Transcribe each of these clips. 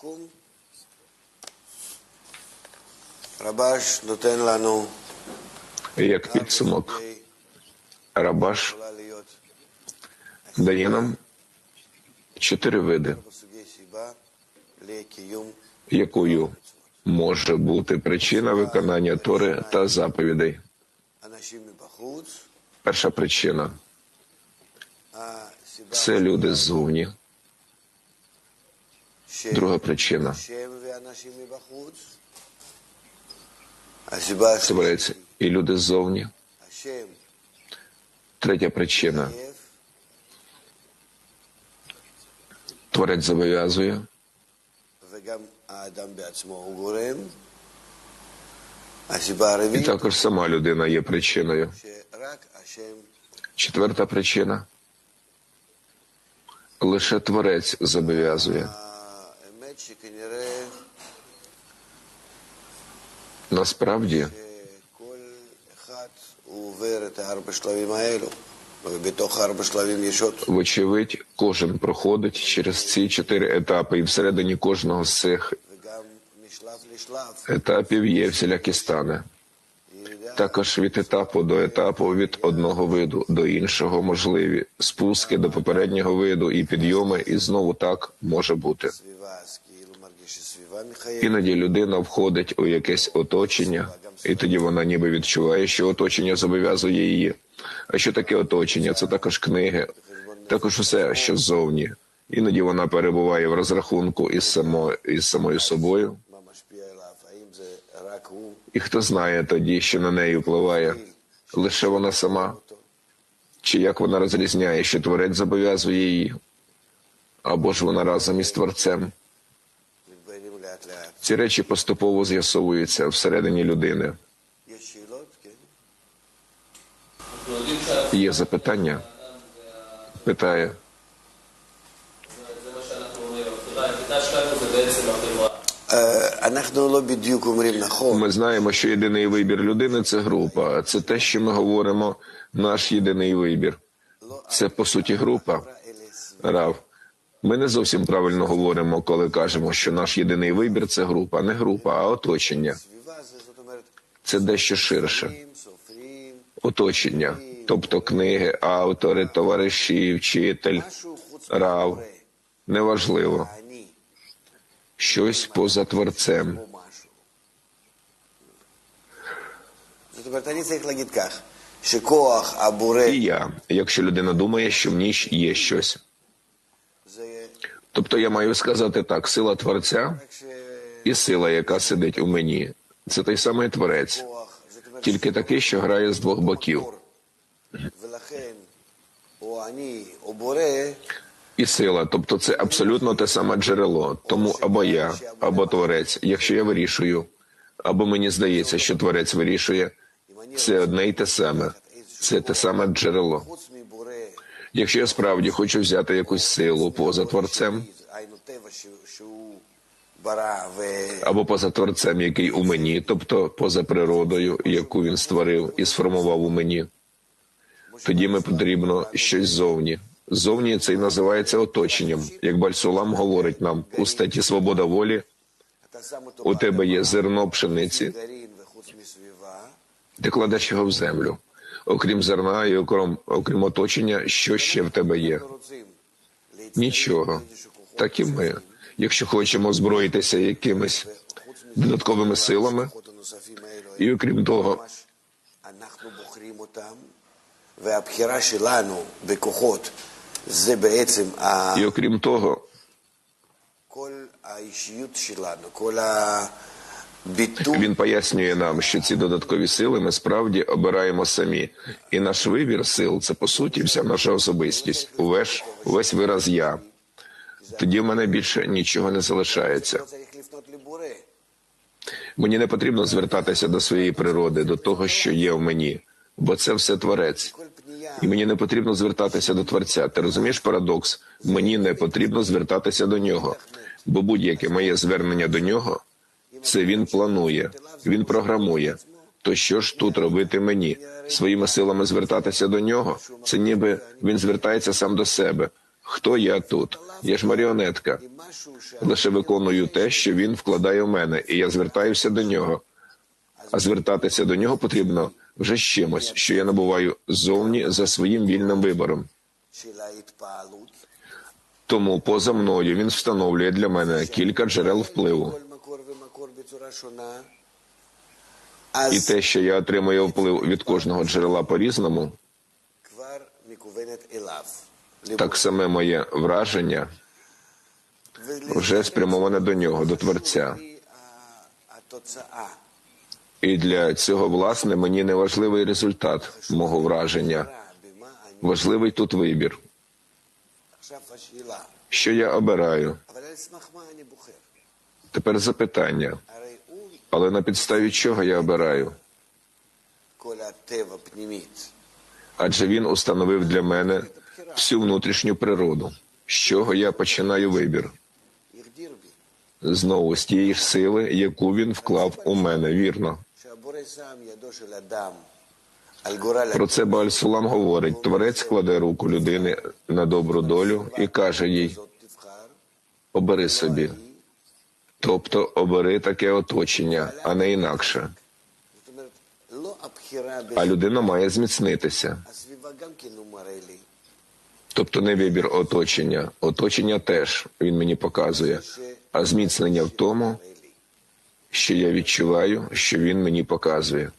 סיכום. רבש נותן לנו Як підсумок, Рабаш יכולה להיות дає нам чотири види, בסוגי סיבה לקיום якою може бути причина виконання Тори та заповідей. אנשים מבחוץ. Перша причина הסיבה це люди ззовні. Друга причина Створюється і люди ззовні. Третя причина. Творець зобов'язує. І також сама людина є причиною. Четверта причина. Лише творець зобов'язує. האמת שכנראה Насправді שכל אחד הוא עובר את הארבע שלבים האלו, ובתוך הארבע שלבים יש עוד. Вочевидь, кожен проходить через ці чотири етапи, і всередині кожного з цих וגם משלב לשלב. етапів є всілякі стани. ירידה Також від етапу до етапу, від одного виду до іншого можливі спуски до попереднього виду і підйоми, і знову так може бути. Іноді людина входить у якесь оточення, і тоді вона ніби відчуває, що оточення зобов'язує її. А що таке оточення? Це також книги, також усе, що ззовні. Іноді вона перебуває в розрахунку із само із самою собою. І хто знає тоді, що на неї впливає лише вона сама, чи як вона розрізняє, що творець зобов'язує її, або ж вона разом із творцем. Ці речі поступово з'ясовуються всередині людини. Є запитання? Питає. Ми знаємо, що єдиний вибір людини це група. Це те, що ми говоримо, наш єдиний вибір. Це по суті група. Рав. Ми не зовсім правильно говоримо, коли кажемо, що наш єдиний вибір це група, не група, а оточення. Це дещо ширше. Оточення, тобто книги, автори, товариші, вчитель, рав. Неважливо. Щось поза творцем. І я, якщо людина думає, що в ній є щось. Тобто я маю сказати так: сила Творця і сила, яка сидить у мені, це той самий творець, тільки такий, що грає з двох боків. І сила, тобто це абсолютно те саме джерело. Тому або я, або творець, якщо я вирішую, або мені здається, що творець вирішує, це одне й те саме, це те саме джерело. Якщо я справді хочу взяти якусь силу поза творцем, або поза творцем, який у мені, тобто поза природою, яку він створив і сформував у мені, тоді ми потрібно щось зовні. Зовні це і називається оточенням, як Бальсулам говорить нам у статті Свобода волі. у тебе є зерно пшениці, ти кладеш його в землю окрім зерна і окрім, окрім оточення, що ще в тебе є? Нічого. Так і ми. Якщо хочемо озброїтися якимись додатковими силами, і окрім того, і окрім того, він пояснює нам, що ці додаткові сили ми справді обираємо самі, і наш вибір сил це по суті вся наша особистість. Увесь, увесь вираз я. Тоді в мене більше нічого не залишається. Мені не потрібно звертатися до своєї природи, до того, що є в мені, бо це все творець. І мені не потрібно звертатися до творця. Ти розумієш парадокс? Мені не потрібно звертатися до нього, бо будь-яке моє звернення до нього. Це він планує, він програмує. То що ж тут робити мені? Своїми силами звертатися до нього? Це ніби він звертається сам до себе. Хто я тут? Я ж маріонетка. Лише виконую те, що він вкладає в мене, і я звертаюся до нього. А звертатися до нього потрібно вже з чимось, що я набуваю зовні за своїм вільним вибором. Тому поза мною він встановлює для мене кілька джерел впливу. І те, що я отримую вплив від кожного джерела по різному, так саме моє враження вже спрямоване до нього, до Творця. І для цього, власне, мені не важливий результат мого враження. Важливий тут вибір, що я обираю. Тепер запитання. Але на підставі чого я обираю? Адже він установив для мене всю внутрішню природу, з чого я починаю вибір. Знову з тієї ж сили, яку він вклав у мене, вірно. Про це Баальсулам говорить: творець кладе руку людини на добру долю і каже їй: обери собі. Тобто обери таке оточення, а не інакше. А людина має зміцнитися. Тобто не вибір оточення. Оточення теж він мені показує, а зміцнення в тому, що я відчуваю, що він мені показує.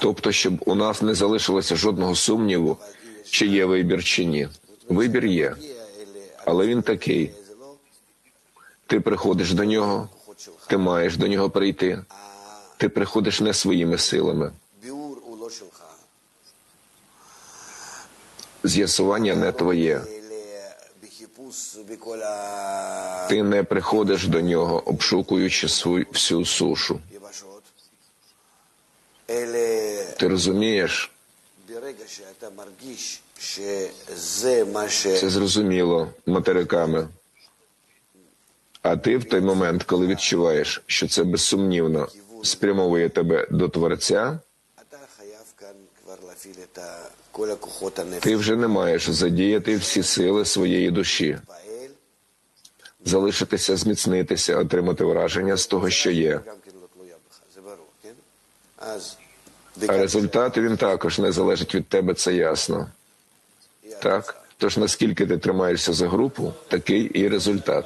Тобто, щоб у нас не залишилося жодного сумніву, чи є вибір чи ні. Вибір є але він такий. Ти приходиш до нього, ти маєш до нього прийти. Ти приходиш не своїми силами. З'ясування не твоє. Ти не приходиш до нього, обшукуючи свою всю сушу. Ти розумієш, це зрозуміло материками. А ти в той момент, коли відчуваєш, що це безсумнівно спрямовує тебе до Творця, ти вже не маєш задіяти всі сили своєї душі, залишитися, зміцнитися, отримати враження з того, що є. А результат він також не залежить від тебе, це ясно. Так? Тож наскільки ти тримаєшся за групу, такий і результат.